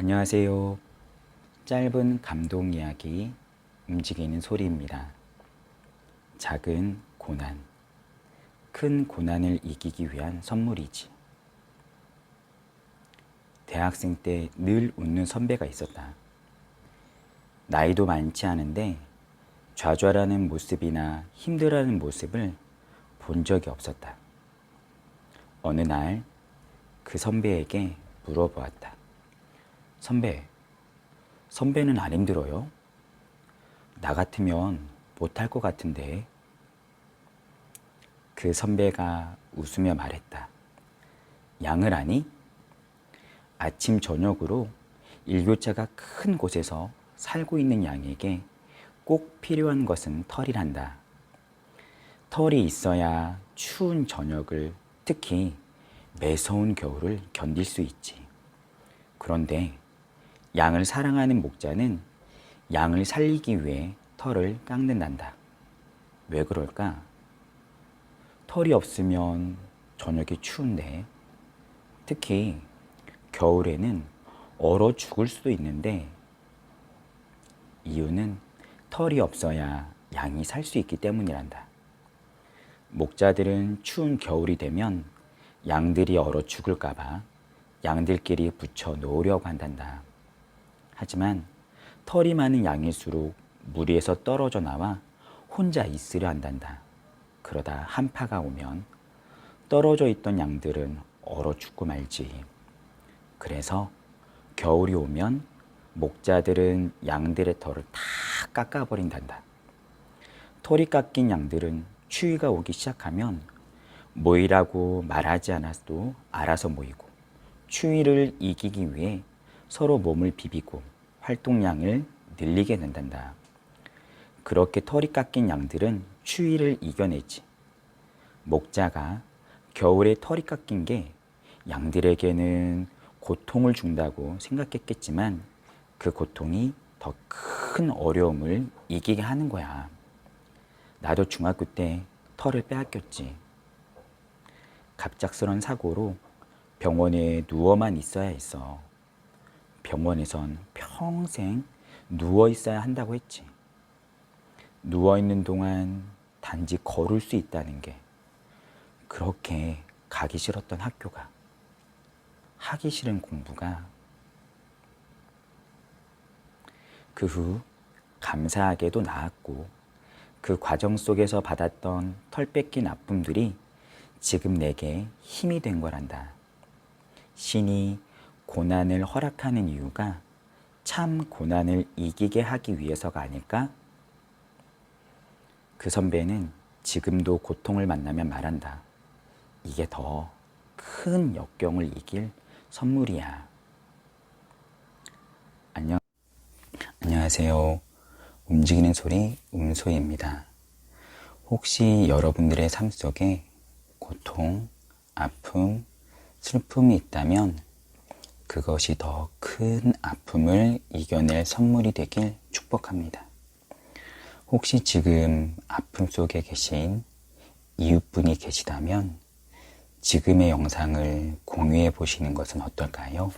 안녕하세요. 짧은 감동 이야기 움직이는 소리입니다. 작은 고난, 큰 고난을 이기기 위한 선물이지. 대학생 때 늘 웃는 선배가 있었다. 나이도 많지 않은데 좌절하는 모습이나 힘들어하는 모습을 본 적이 없었다. 어느 날 그 선배에게 물어보았다. 선배, 선배는 안 힘들어요? 나 같으면 못할 것 같은데. 그 선배가 웃으며 말했다. 양을 아니? 아침, 저녁으로 일교차가 큰 곳에서 살고 있는 양에게 꼭 필요한 것은 털이란다. 털이 있어야 추운 저녁을 특히 매서운 겨울을 견딜 수 있지. 그런데 양을 사랑하는 목자는 양을 살리기 위해 털을 깎는단다. 왜 그럴까? 털이 없으면 저녁이 추운데, 특히 겨울에는 얼어 죽을 수도 있는데, 이유는 털이 없어야 양이 살 수 있기 때문이란다. 목자들은 추운 겨울이 되면 양들이 얼어 죽을까봐 양들끼리 붙여 놓으려고 한단다. 하지만 털이 많은 양일수록 무리에서 떨어져 나와 혼자 있으려 한단다. 그러다 한파가 오면 떨어져 있던 양들은 얼어 죽고 말지. 그래서 겨울이 오면 목자들은 양들의 털을 다 깎아버린단다. 털이 깎인 양들은 추위가 오기 시작하면 모이라고 말하지 않아도 알아서 모이고 추위를 이기기 위해 서로 몸을 비비고 활동량을 늘리게 된단다. 그렇게 털이 깎인 양들은 추위를 이겨내지. 목자가 겨울에 털이 깎인 게 양들에게는 고통을 준다고 생각했겠지만 그 고통이 더 큰 어려움을 이기게 하는 거야. 나도 중학교 때 털을 빼앗겼지. 갑작스런 사고로 병원에 누워만 있어야 했어. 병원에선 평생 누워 있어야 한다고 했지. 누워 있는 동안 단지 걸을 수 있다는 게 그렇게 가기 싫었던 학교가 하기 싫은 공부가 그 후 감사하게도 나았고 그 과정 속에서 받았던 털 뺏긴 아픔들이 지금 내게 힘이 된 거란다. 신이 고난을 허락하는 이유가 참 고난을 이기게 하기 위해서가 아닐까? 그 선배는 지금도 고통을 만나면 말한다. 이게 더 큰 역경을 이길 선물이야. 안녕. 안녕하세요. 움직이는 소리 음소입니다. 혹시 여러분들의 삶 속에 고통, 아픔, 슬픔이 있다면 그것이 더 큰 아픔을 이겨낼 선물이 되길 축복합니다. 혹시 지금 아픔 속에 계신 이웃분이 계시다면 지금의 영상을 공유해 보시는 것은 어떨까요?